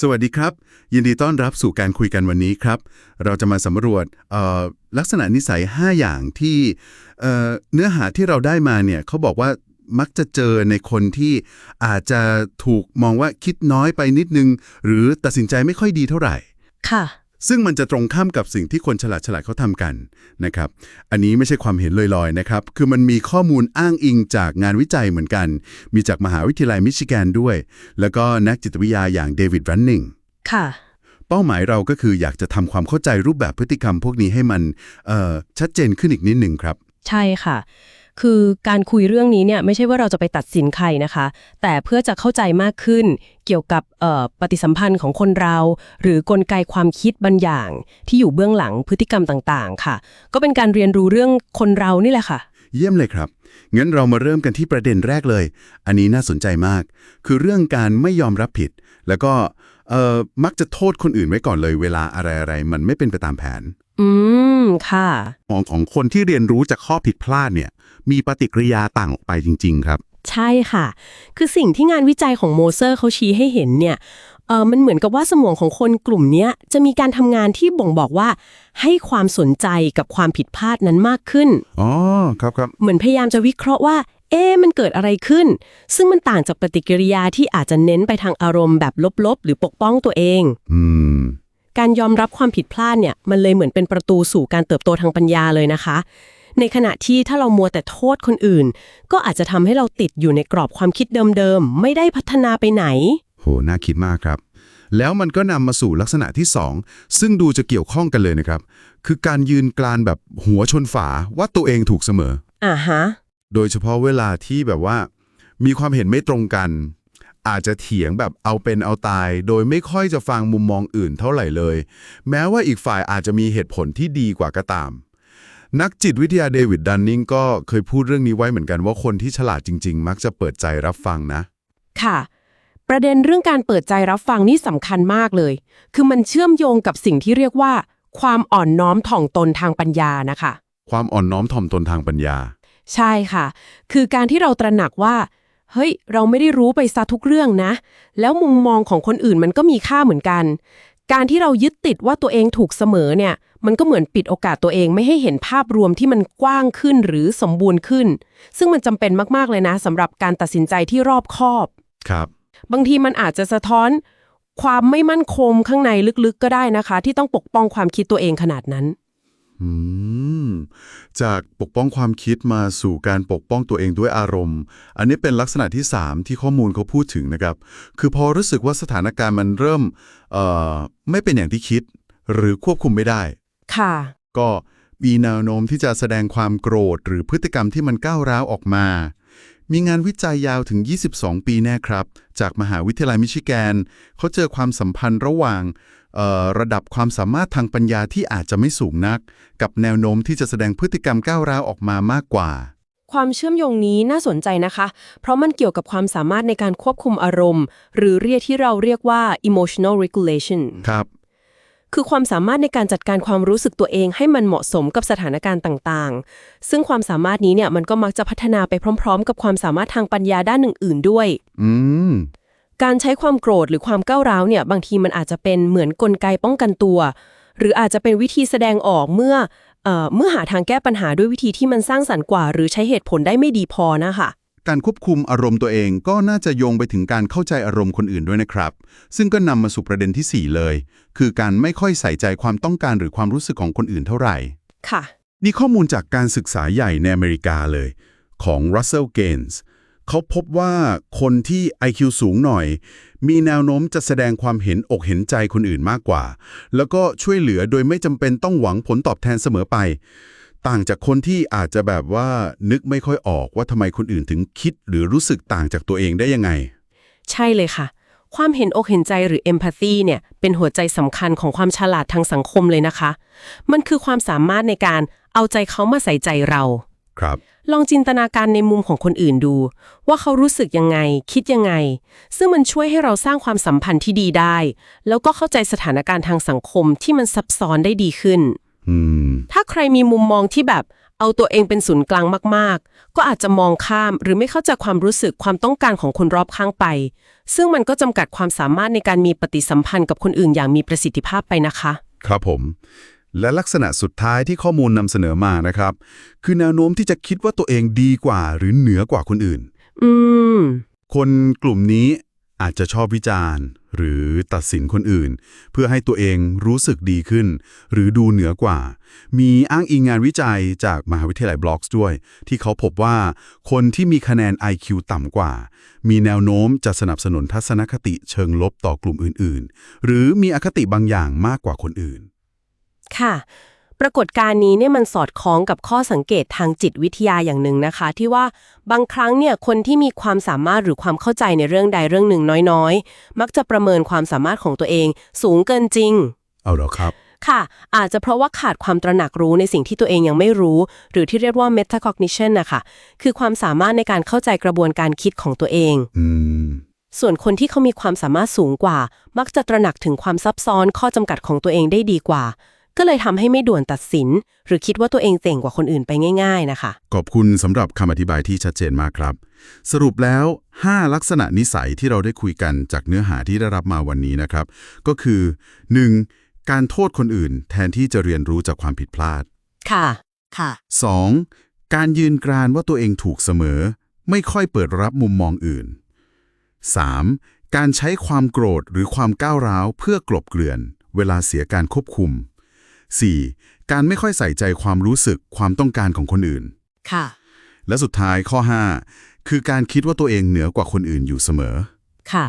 สวัสดีครับ ยินดีต้อนรับสู่การคุยกันวันนี้ครับ เราจะมาสำรวจลักษณะนิสัย 5 อย่างที่เเนื้อหาที่เราได้มาเนี่ยเขาบอกว่ามักจะเจอในคนที่อาจจะถูกมองว่าคิดน้อยไปนิดนึง หรือตัดสินใจไม่ค่อยดีเท่าไหร่ ค่ะ ซึ่งมันจะตรงข้ามกับสิ่งที่คนฉลาดฉลาดเขาทำกันนะครับ อันนี้ไม่ใช่ความเห็นลอยๆนะครับ คือมันมีข้อมูลอ้างอิงจากงานวิจัยเหมือนกัน มีจากมหาวิทยาลัยมิชิแกนด้วย แล้วก็นักจิตวิทยาอย่างเดวิดรันนิงค่ะ เป้าหมายเราก็คืออยากจะทำความเข้าใจรูปแบบพฤติกรรมพวกนี้ให้มันเอ่อชัดเจนขึ้นอีกนิดหนึ่งครับ ใช่ค่ะ คือการคุยเรื่องนี้เนี่ยไม่ใช่ว่าเราจะไปตัดสินใครนะคะ แต่เพื่อจะเข้าใจมากขึ้นเกี่ยวกับปฏิสัมพันธ์ของคนเรา หรือกลไกความคิดบางอย่าง ที่อยู่เบื้องหลังพฤติกรรมต่างๆ ค่ะ ก็เป็นการเรียนรู้เรื่องคนเรานี่แหละค่ะ เยี่ยมเลยครับ งั้นเรามาเริ่มกันที่ประเด็นแรกเลย อันนี้น่าสนใจมาก คือเรื่องการไม่ยอมรับผิด แล้วก็มักจะโทษคนอื่นไว้ก่อนเลย เวลาอะไรๆมันไม่เป็นไปตามแผน อืม ค่ะ ของของคนที่เรียนรู้จากข้อผิดพลาดเนี่ย มีปฏิกิริยาต่างออกไปจริง ๆ ครับ ใช่ค่ะ คือสิ่งที่งานวิจัยของโมเซอร์เขาชี้ให้เห็นเนี่ยเออมันเหมือนกับว่าสมองของคนกลุ่มเนี้ยจะมีการทำงานที่บ่งบอกว่า ให้ความสนใจกับความผิดพลาดนั้นมากขึ้น อ๋อ ครับครับ เหมือนพยายามจะวิเคราะห์ว่า เอ๊ะมันเกิดอะไรขึ้น ซึ่งมันต่างจากปฏิกิริยาที่อาจจะเน้นไปทางอารมณ์แบบลบๆ หรือปกป้องตัวเอง อืม การยอมรับความผิดพลาดเนี่ยมันเลยเหมือนเป็นประตูสู่การเติบโตทางปัญญาเลยนะคะ ในขณะที่ถ้าเรามัวแต่โทษคนอื่น ก็อาจจะทำให้เราติดอยู่ในกรอบความคิดเดิมๆไม่ได้พัฒนาไปไหน โห น่าคิดมากครับ แล้วมันก็นำมาสู่ลักษณะที่ 2 ซึ่งดูจะเกี่ยวข้องกันเลยนะครับ คือการยืนกลานแบบหัวชนฝาว่าตัวเองถูกเสมอ อ่าฮะ โดยเฉพาะเวลาที่แบบว่า มีความเห็นไม่ตรงกัน อาจจะเถียงแบบเอาเป็นเอาตาย โดยไม่ค่อยจะฟังมุมมองอื่นเท่าไหร่เลย แม้ว่าอีกฝ่ายอาจจะมีเหตุผลที่ดีกว่าก็ตาม นักจิตวิทยาเดวิดดันนิงก็เคยพูดเรื่องนี้ไว้เหมือนกันว่าคนที่ฉลาดจริง ๆ มักจะเปิดใจรับฟังนะ ค่ะ ประเด็นเรื่องการเปิดใจรับฟังนี่สำคัญมากเลย คือมันเชื่อมโยงกับสิ่งที่เรียกว่า ความอ่อนน้อมถ่อมตนทางปัญญานะคะ ความอ่อนน้อมถ่อมตนทางปัญญา ใช่ค่ะ คือการที่เราตระหนักว่า เฮ้ย เราไม่ได้รู้ไปซะทุกเรื่องนะ แล้วมุมมองของคนอื่นมันก็มีค่าเหมือนกัน การที่เรายึดติดว่าตัวเองถูกเสมอเนี่ย มันก็เหมือนปิดโอกาสตัวเองไม่ให้เห็นภาพรวมที่มันกว้างขึ้นหรือสมบูรณ์ขึ้น ซึ่งมันจำเป็นมากๆเลยนะสำหรับการตัดสินใจที่รอบคอบครับ บางทีมันอาจจะสะท้อนความไม่มั่นคงข้างในลึกๆ ก็ได้นะคะ ที่ต้องปกป้องความคิดตัวเองขนาดนั้นอืม จากปกป้องความคิดมาสู่การปกป้องตัวเองด้วยอารมณ์ อันนี้เป็นลักษณะที่ 3 ที่ข้อมูลเขาพูดถึงนะครับ คือพอรู้สึกว่าสถานการณ์มันเริ่มเอ่อไม่เป็นอย่างที่คิด หรือควบคุมไม่ได้ ค่ะ ก็มีแนวโน้มที่จะแสดงความโกรธ หรือพฤติกรรมที่มันก้าวร้าวออกมา มีงานวิจัยยาวถึง 22 ปีแน่ครับ จากมหาวิทยาลัยมิชิแกนเขาเจอความสัมพันธ์ระหว่างเอ่อ ระดับความสามารถทางปัญญาที่อาจจะไม่สูงนัก กับแนวโน้มที่จะแสดงพฤติกรรมก้าวร้าวออกมามากกว่า ความเชื่อมโยงนี้น่าสนใจนะคะ เพราะมันเกี่ยวกับความสามารถในการควบคุมอารมณ์ หรือเรียกที่เราเรียกว่า emotional regulation ครับคือความสามารถในการจัดการความรู้สึกตัวเองให้มันเหมาะสมกับสถานการณ์ต่างๆ ซึ่งความสามารถนี้เนี่ยมันก็มักจะพัฒนาไปพร้อม ๆ กับความสามารถทางปัญญาด้านอื่นๆด้วย อืม การใช้ความโกรธหรือความก้าวร้าวเนี่ยบางทีมันอาจจะเป็นเหมือนกลไกป้องกันตัว หรืออาจจะเป็นวิธีแสดงออกเมื่อเอ่อเมื่อหาทางแก้ปัญหาด้วยวิธีที่มันสร้างสรรค์กว่า หรือใช้เหตุผลได้ไม่ดีพอนะคะการควบคุมอารมณ์ตัวเองก็น่าจะโยงไปถึงการเข้าใจอารมณ์คนอื่นด้วยนะครับ ซึ่งก็นำมาสู่ประเด็นที่ 4 เลย คือการไม่ค่อยใส่ใจความต้องการหรือความรู้สึกของคนอื่นเท่าไหร่ ค่ะ นี่ข้อมูลจากการศึกษาใหญ่ในอเมริกาเลย ของ Russell Gaines เขาพบว่าคนที่ IQ สูงหน่อย มีแนวโน้มจะแสดงความเห็นอกเห็นใจคนอื่นมากกว่า แล้วก็ช่วยเหลือโดยไม่จำเป็นต้องหวังผลตอบแทนเสมอไป ต่างจากคนที่อาจจะแบบว่านึกไม่ค่อยออกว่าทำไมคนอื่นถึงคิดหรือรู้สึกต่างจากตัวเองได้ยังไง ใช่เลยค่ะ ความเห็นอกเห็นใจหรือ empathy เนี่ยเป็นหัวใจสำคัญของความฉลาดทางสังคมเลยนะคะ มันคือความสามารถในการเอาใจเขามาใส่ใจเรา ครับ ลองจินตนาการในมุมของคนอื่นดู ว่าเขารู้สึกยังไง คิดยังไง ซึ่งมันช่วยให้เราสร้างความสัมพันธ์ที่ดีได้ แล้วก็เข้าใจสถานการณ์ทางสังคมที่มันซับซ้อนได้ดีขึ้นอืมถ้าใครมีมุมมองที่แบบเอาตัวเองเป็นศูนย์กลางมากก็อาจจะมองข้ามหรือไม่เข้าใจความรู้สึกความต้องการของคนรอบข้างไป ซึ่งมันก็จำกัดความสามารถในการมีปฏิสัมพันธ์กับคนอื่นอย่างมีประสิทธิภาพไปนะคะ ครับผม และลักษณะสุดท้ายที่ข้อมูลนำเสนอมานะครับ คือแนวโน้มที่จะคิดว่าตัวเองดีกว่าหรือเหนือกว่าคนอื่น อืม คนกลุ่มนี้อาจจะชอบวิจารณ์ หรือตัดสินคนอื่น เพื่อให้ตัวเองรู้สึกดีขึ้น หรือดูเหนือกว่า มีอ้างอิงงานวิจัยจากมหาวิทยาลัยบล็อกส์ด้วย ที่เขาพบว่าคนที่มีคะแนน IQ ต่ำกว่า มีแนวโน้มจะสนับสนุนทัศนคติเชิงลบต่อกลุ่มอื่นๆ หรือมีอคติบางอย่างมากกว่าคนอื่น ค่ะ ปรากฏการณ์นี้เนี่ยมันสอดคล้องกับข้อสังเกตทางจิตวิทยาอย่างหนึ่งนะคะ ที่ว่าบางครั้งเนี่ยคนที่มีความสามารถหรือความเข้าใจในเรื่องใดเรื่องหนึ่งน้อยๆ มักจะประเมินความสามารถของตัวเอง สูงเกินจริง เอาเหรอครับ ค่ะ อาจจะเพราะว่าขาดความตระหนักรู้ในสิ่งที่ตัวเองยังไม่รู้ หรือที่เรียกว่า metacognition นะคะคือความสามารถในการเข้าใจกระบวนการคิดของตัวเอง อืม ส่วนคนที่เขามีความสามารถสูงกว่า มักจะตระหนักถึงความซับซ้อนข้อจำกัดของตัวเองได้ดีกว่า ก็เลยทำให้ไม่ด่วนตัดสิน หรือคิดว่าตัวเองเจ๋งกว่าคนอื่นไปง่าย ๆ นะคะ ขอบคุณสำหรับคำอธิบายที่ชัดเจนมากครับ สรุปแล้ว 5 ลักษณะนิสัยที่เราได้คุยกันจากเนื้อหาที่ได้รับมาวันนี้นะครับ ก็คือ 1. การโทษคนอื่น แทนที่จะเรียนรู้จากความผิดพลาด ค่ะ ค่ะ 2. การยืนกรานว่าตัวเองถูกเสมอ ไม่ค่อยเปิดรับมุมมองอื่น 3. การใช้ความโกรธหรือความก้าวร้าวเพื่อกลบเกลื่อน เวลาเสียการควบคุม 4. การไม่ค่อยใส่ใจความรู้สึกความต้องการของคนอื่น ค่ะ และสุดท้ายข้อ 5 คือการคิดว่าตัวเองเหนือกว่าคนอื่นอยู่เสมอ ค่ะ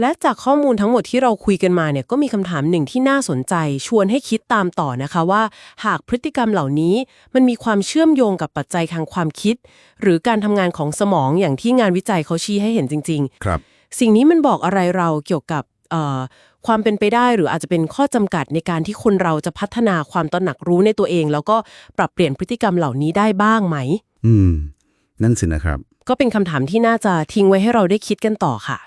และจากข้อมูลทั้งหมดที่เราคุยกันมาเนี่ยก็มีคำถามหนึ่งที่น่าสนใจ ชวนให้คิดตามต่อนะคะว่า หากพฤติกรรมเหล่านี้มันมีความเชื่อมโยงกับปัจจัยทางความคิด หรือการทำงานของสมองอย่างที่งานวิจัยเขาชี้ให้เห็นจริง ๆ ครับ สิ่งนี้มันบอกอะไรเราเกี่ยวกับเอ่อ ความเป็นไปได้หรืออาจจะเป็นข้อจำกัดในการที่คนเราจะพัฒนาความตระหนักรู้ในตัวเอง แล้วก็ปรับเปลี่ยนพฤติกรรมเหล่านี้ได้บ้างไหม อืม นั่นสินะครับ ก็เป็นคำถามที่น่าจะทิ้งไว้ให้เราได้คิดกันต่อค่ะ